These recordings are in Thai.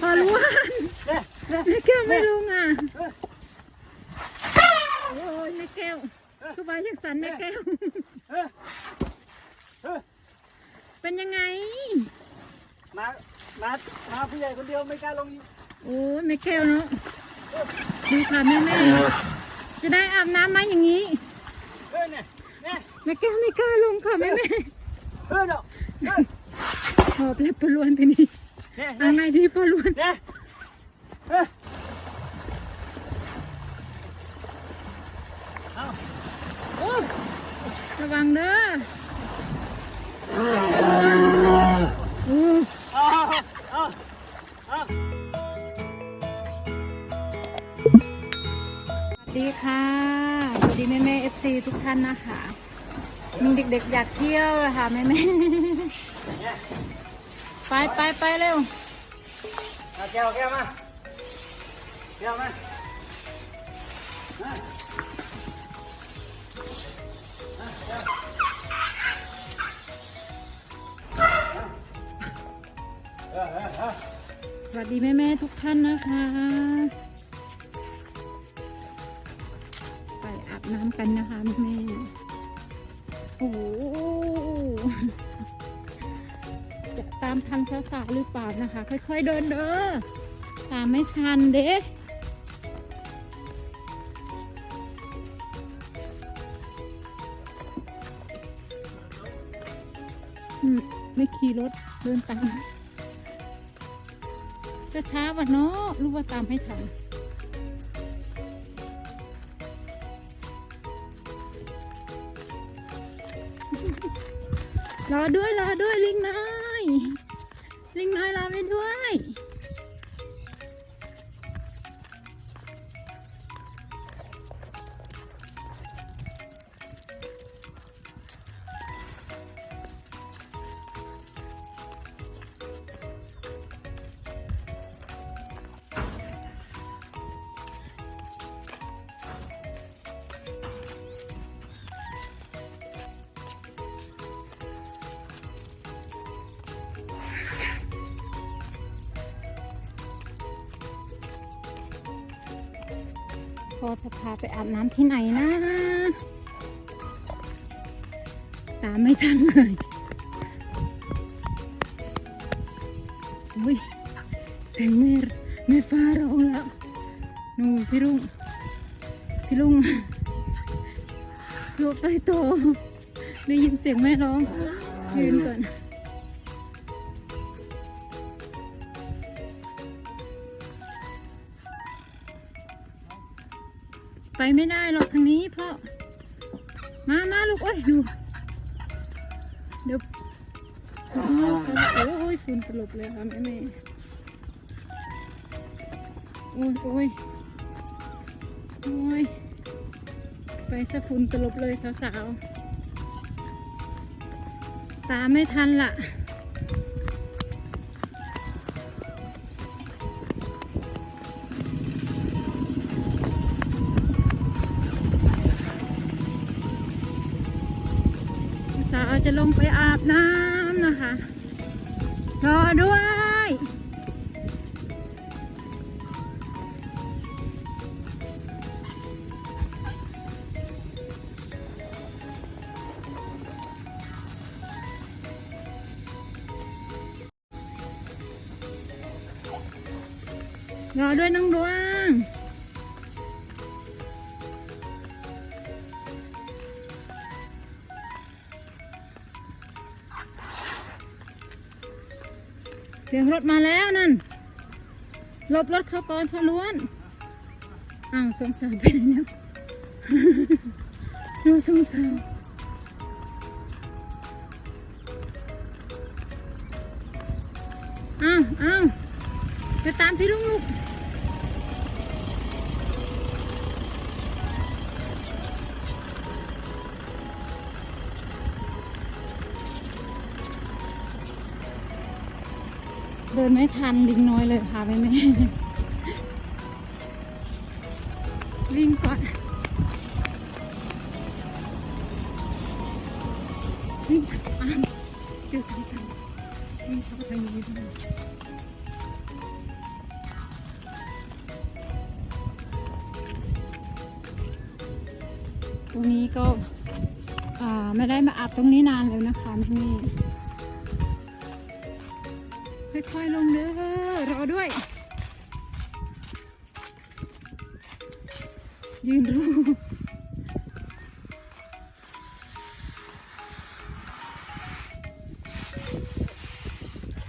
พอรู้ว่าเอ้ยเอ้ยแม่แก้วไม่ลุงอะโอ้ยแม่แก้วคือว่ายังสันแม่แก้ว เป็นยังไง มา มามาผู้ใหญ่คนเดียวไม่กล้าลงอีกโอ้ยแม่แก้วเนาะดูค่ะแม่แม่จะได้อาบน้ำไหมอย่างนี้เอ้ยเนี่ยแม่แก้วไม่กล้าลงค่ะแม่แม่เอ้ยเนาะหอบเล็บปลวนทีนี้ เนี่ยเอาไงดีปลวนเนี่ยเอ้ยเอาโอ้ยระวังเด้อโอ้เอาเอาเอาสวัสดีค่ะ สวัสดีแม่แม่เอฟซีทุกท่านนะคะมีเด็กๆอยากเที่ยวนะคะแม่แม่เนี่ย ไปไปไปเร็วเอาแก้วแก้วมาแก้วมามาเออเออเออสวัสดีแม่แม่ๆทุกท่านนะคะ ไปอาบน้ำกันนะคะแม่แม่ๆโอ้โหจะ ตามทันสาวหรือเปล่านะคะ ค่อยๆเดินเด้อตามไม่ทันเด้อืมไม่ขี่รถเดินตามจะช้าวันเนาะรู้ว่าตามให้ทันรอด้วยรอด้วยลิงน้อย ลิงน้อยรอไปด้วย อจะพาไปอาบน้ำที่ไหนนะ ตามไม่ทันเลยอุ้ยเสียงแม่แม่ฟ้าร้องแล้วนูพี่ลุงพี่ลุงลูกไปโตได้ยินเสียงแม่ร้องยืนก่อน ไปไม่ได้หรอกทางนี้เพราะ มามาลูกโอ้ยดูเดี๋ยวโอ้ยฝุ่นตลบเลยค่ะแม่แม่โอ้ยโอ้ยโอ้ยไปสะฝุ่นตลบเลยสาวๆตามไม่ทันล่ะ จะลงไปอาบน้ำนะคะ รอด้วย เสียงรถมาแล้วนั่นหลบรถเขาก่อนพะล้วนอ้าวสงสารไปไหนแล้วดูสงสารอ้าวอ้าวไปตามพี่ลุงลูก เดินไม่ทันลิงน้อยเลยพาไปไม่วิ่งก่อนวิ่งตามเดี๋ยวตามวิ่งเข้าทางนี้ด้ยตรงนี้ก็ไม่ได้มาอาบตรงนี้นานแล้วนะคะมี ค่อยๆลงเด้อรอด้วย ยืนดู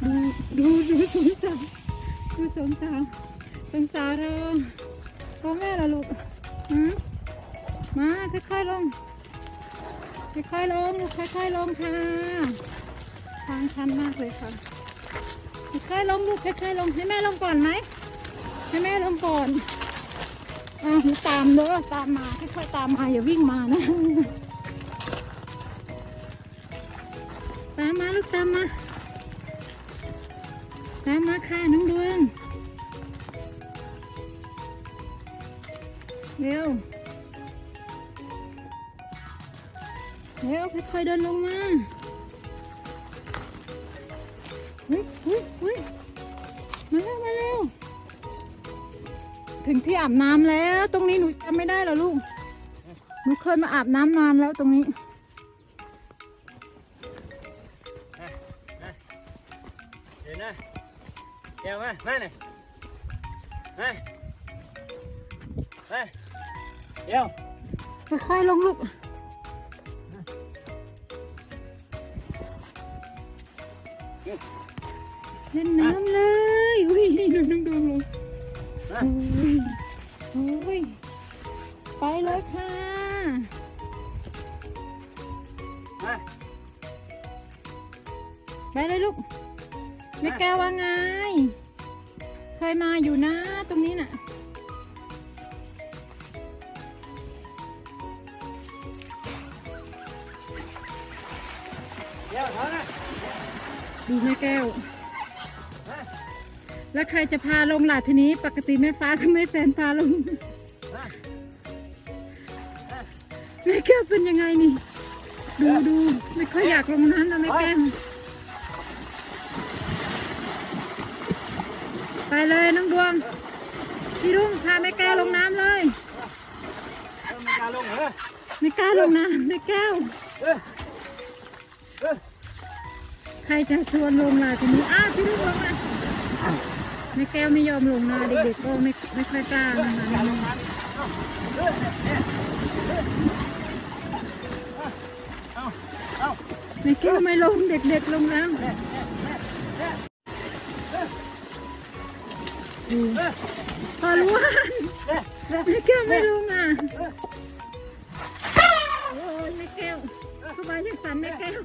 ดูดูดูสงสารดูสงสารสงสารเราพ่อแม่ละลูกหืมมาค่อยๆลงค่อยๆลงลูกค่อยๆลงค่ะทางชันมากเลยค่ะ ค่อยๆลงลูกค่อยๆลงให้แม่ลงก่อนไหมให้แม่ลงก่อนอะตามเด้อตามมาค่อยๆตามมาอย่าวิ่งมานะตามมาลูกตามมาตามมาค่ะน้องดวงเร็วเร็วค่อยๆเดินลงมา ถึงที่อาบน้ำแล้ว ตรงนี้หนูจำไม่ได้เหรอลูก หนูเคยมาอาบน้ำนานแล้วตรงนี้ เดี๋ยวนะแก้วมา มาหน่อยมามาเดี๋ยวค่อยๆลงลูกเล่นน้ำเลย อุ้ยดูน้องดวงลงมา อุ้ยอุ้ยไปเลยค่ะ มา ไปเลยลูกไม่แก้วว่าไง เคยมาอยู่นะตรงนี้น่ะ เดี๋ยวถอยนะดูแม่แก้วมา แล้วใครจะพาลงล่ะทีนี้ ปกติแม่ฟ้าก็ไม่แสนพาลง แม่แก้วเป็นยังไงนี่ ดูดูไม่ค่อยอยากลงน้ำนะแม่แก้วไปเลยน้องดวง พี่รุ่งพาแม่แก้วลงน้ำเลยเริ่มมีกาลงเหรอไม่กล้าลงน้ำแม่แก้วใครจะชวนลงล่ะทีนี้อ้าวพี่รุ่งลงมา แม่แก้วไม่ยอมลงนะเด็กๆก็ไม่ไม่ค่อยกล้านะคะน้องงน้ำเออเนี่ยเอาเอาๆแม่แก้วไม่ลงเด็กๆลงแล้วดูเออพอรู้ว่าแม่แก้วไม่ลงอะโอ้ยแม่แก้วเข้าไปยังสันแม่แก้ว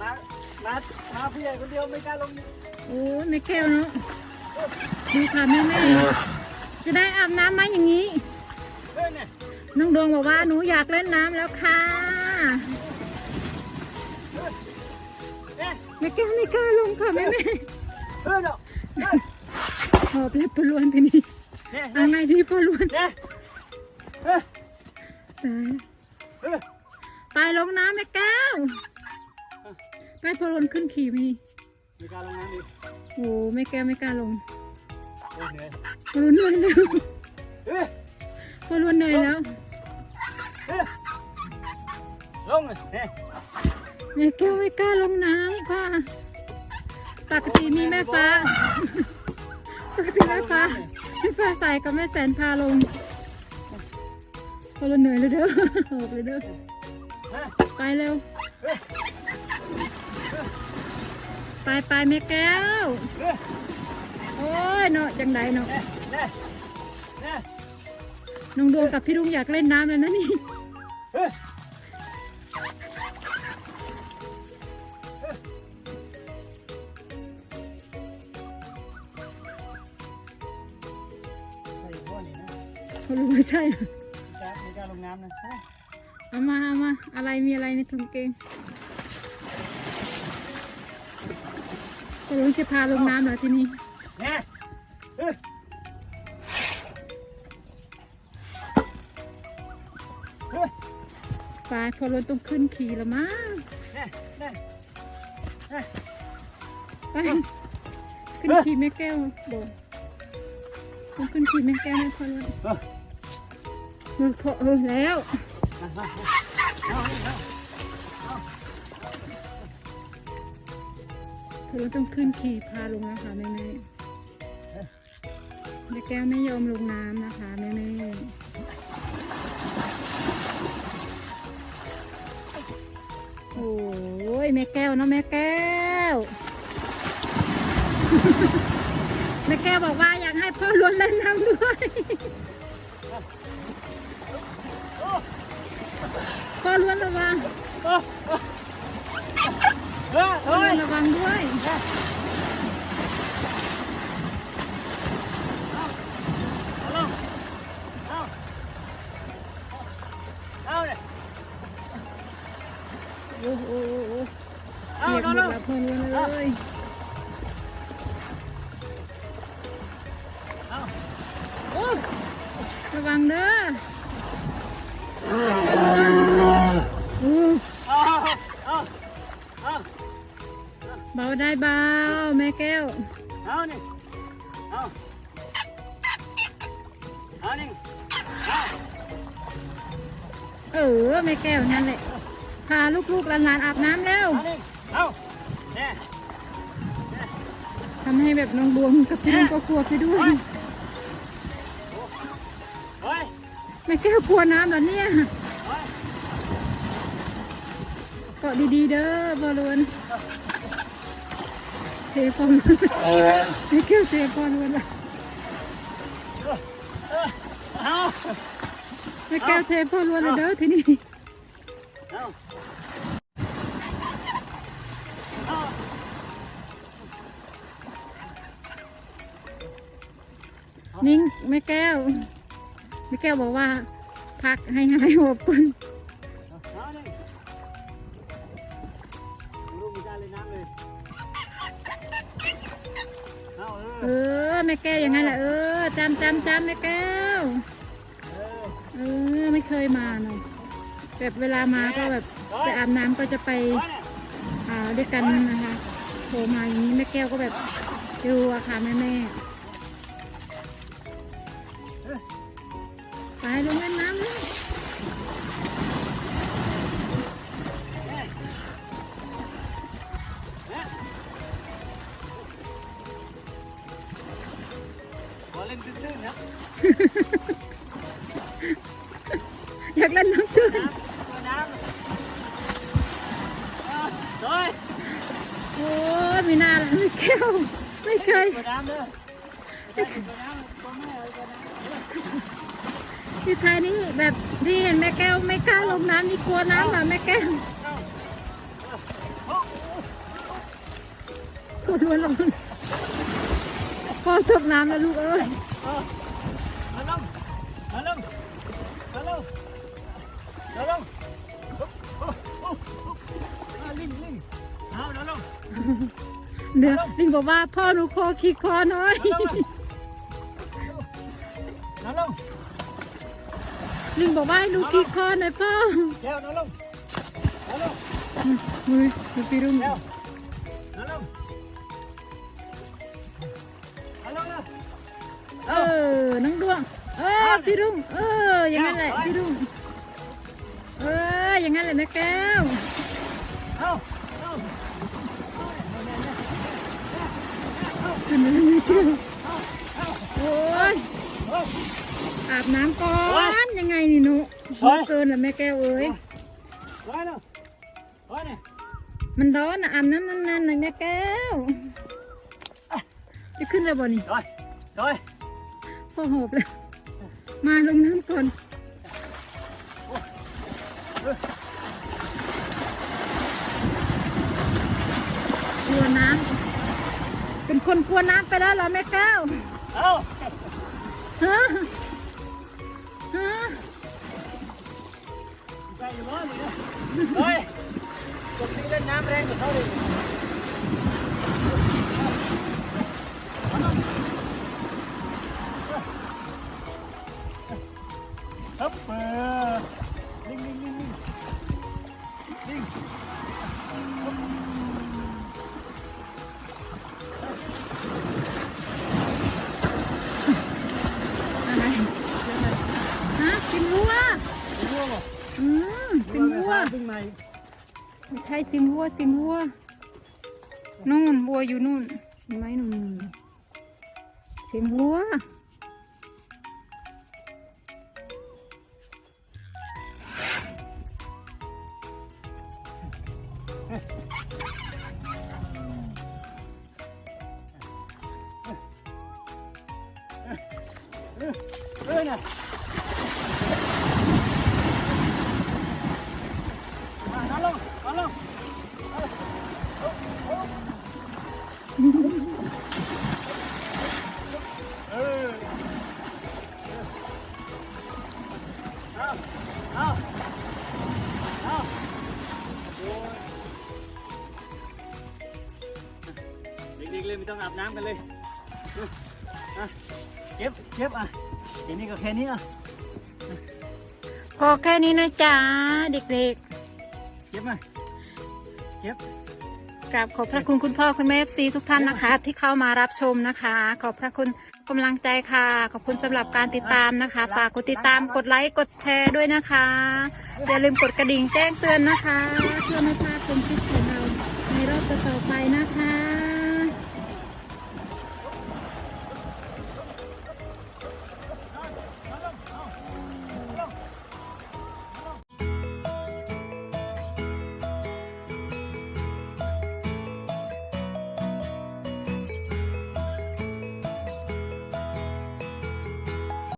มามามาพี่ใหญ่คนเดียวไม่กล้าลงโอ้ยแม่แก้วเนาะดูค่ะแม่แม่จะได้อาบน้ำไหมอย่างนี้เออเนี่ยน้องดวงบอกว่าหนูอยากเล่นน้ำแล้วค่ะเนี่ยแม่แก้วไม่กล้าลงค่ะแม่แม่เออเนาะเออหอบเล็บพอลวนทีนี้เนี่ยเอาไงดีพอลวนเนี่ยเออตายเออไปลงน้ำแม่แก้ว ไปพอลวนขึ้นขี่มีมีการลงน้ำอีกโอ้แม่แก้วไม่กล้าลงโอ้เหนื่อยพอลวนเหนื่อยแล้วเออพอลวนเหนื่อยแล้วเออลงเลยเนี่ยแม่แก้วไม่กล้าลงน้ำค่ะ ปกติมีแม่ฟ้า ปกติแม่ฟ้าแม่ฟ้าใส่กับแม่แสนพาลงพอลวนเหนื่อยเลยเด้อหอบเลยเด้อฮะไปเร็วเออ ไปไปแม่แก้วเออโอ้ยเนาะจังไดเนาะเนี่ยเนี่ยเนี่ยน้องดวงกับพี่รุ่งอยากเล่นน้ำแล้วนะนี่เออใส่พวกนี้นะเขารู้ไม่ใช่เหรอจะมีการลงน้ำนะเฮ้ยเอามาเอามา อะไรมีอะไรในถุงเกง เขารู้จะพาลงน้ำเหรอที่นี่เนี่ยเออเออไปพอรถต้องขึ้นขี่แล้วมั้งเนี่ยเนี่ยเนี่ยไปขึ้นขี่แม่แก้วโบต้องขึ้นขี่แม่แก้วให้พ่อรวนเออเออพอเออแล้ว เอานี่เอาพ่อรวนต้องขึ้นขี่พาลงนะคะแม่แม่แม่แก้วไม่ยอมลงน้ำนะคะแม่แม่โอ้ยแม่แก้วเนาะแม่แก้ว แม่แก้วบอกว่าอยากให้พ่อล้วนเล่นน้ำด้วยพ่อล้วนระวัง เออเออพ่อเฮ้ล้วยนระวัง ได้เบาแม่แก้ว เอานี่เอาเอานี่เอาเออแม่แก้วนั่นแหละพาลูกๆหลานๆอาบน้ำแล้ว เอานี่เอาเนี่ยทำให้แบบน้องดวงกับพี่ลุงก็กลัวไปด้วยเฮ้ยแม่แก้วกลัวน้ำเหรอเนี่ยเฮ้ยเกาะดีๆเด้อพ่อล้วนเทพอลวน แม่แก้วเทพอลวนละเอาแม่แก้วเทพอลวนเลยเด้อทีนี้เอาเอานิ่งแม่แก้ว แม่แก้วบอกว่า พักให้หายหอบก่อน เออแม่แก้วอย่างนั้นแหละเออจำจำจำแม่แก้วเออไม่เคยมาเนาะแบบเวลามาก็แบบไปอาบน้ำก็จะไปอาเนี่าด้วยกันนะคะโทรมาอย่างนี้แม่แก้วก็แบบดูอะค่ะแม่แม่ไปลงเล่นน้ แบบที่เห็นแม่แก้วไม่กล้าลงน้ำนี่กลัวน้ำเหรอแม่แก้วเอาปวดหัวลงพ่อตกน้ำแล้วลูกเอ้ยเอาลงเอาลงเอาลงเอาลงลิงลิงเอาลงเดี๋ยวลิงบอกว่าพ่อหนูคอขี้คอน้อยเอาลง ลิงบอกว่าให้หนูขี้คอหน่อยพ่อแก้วเอาลงเอาลงมือมือพี่รุ่งแก้วเอาลงเอาลงนะเออน้องดวงเออพี่รุ่งเอออย่างนั้นแหละพี่รุ่งเอออย่างนั้นแหละแม่แก้วเอาเอาขึ้นมาแล้วแม่แก้วโอ้ยเอาอาบน้ำก่อนยังไงนี่หนูโอ๊ยเกินละแม่แก้วเอ้ย ร้อยแล้วร้อยเนี่ยมันร้อนนะอาบน้ำนานๆหน่อยแม่แก้ว จะขึ้นแล้วบ่นี่ร้อยร้อยพ่อหอบแล้ว มาลงน้ำก่อนกลัวน้ำเป็นคนกลัวน้ำไปแล้วเหรอแม่แก้ว เอาฮะ นะร้อยคนที่เล่นน้ำแรงกว่าเขาเลย เสียงวัวเสียงวัว นู่นวัวอยู่นู่นเห็นไหมนู่นเสียงวัว องอาบน้ำกันเลยอะเก็บเก็บอะทีนี้ก็แค่นี้อะพอแค่นี้นะจ๊ะเด็กเก็บมาเก็บ ๆกราบขอบพระคุณคุณพ่อคุณแม่ซีทุกท่านนะคะ ที่เข้ามารับชมนะคะ ขอบพระคุณกำลังใจค่ะ ขอบคุณสำหรับการติดตามนะคะ ฝากกดติดตามกดไลค์กดแชร์ด้วยนะคะ อย่าลืมกดกระดิ่งแจ้งเตือนนะคะ เพื่อไม่พลาดชมคลิปของเราในรอบต่อๆไปนะคะ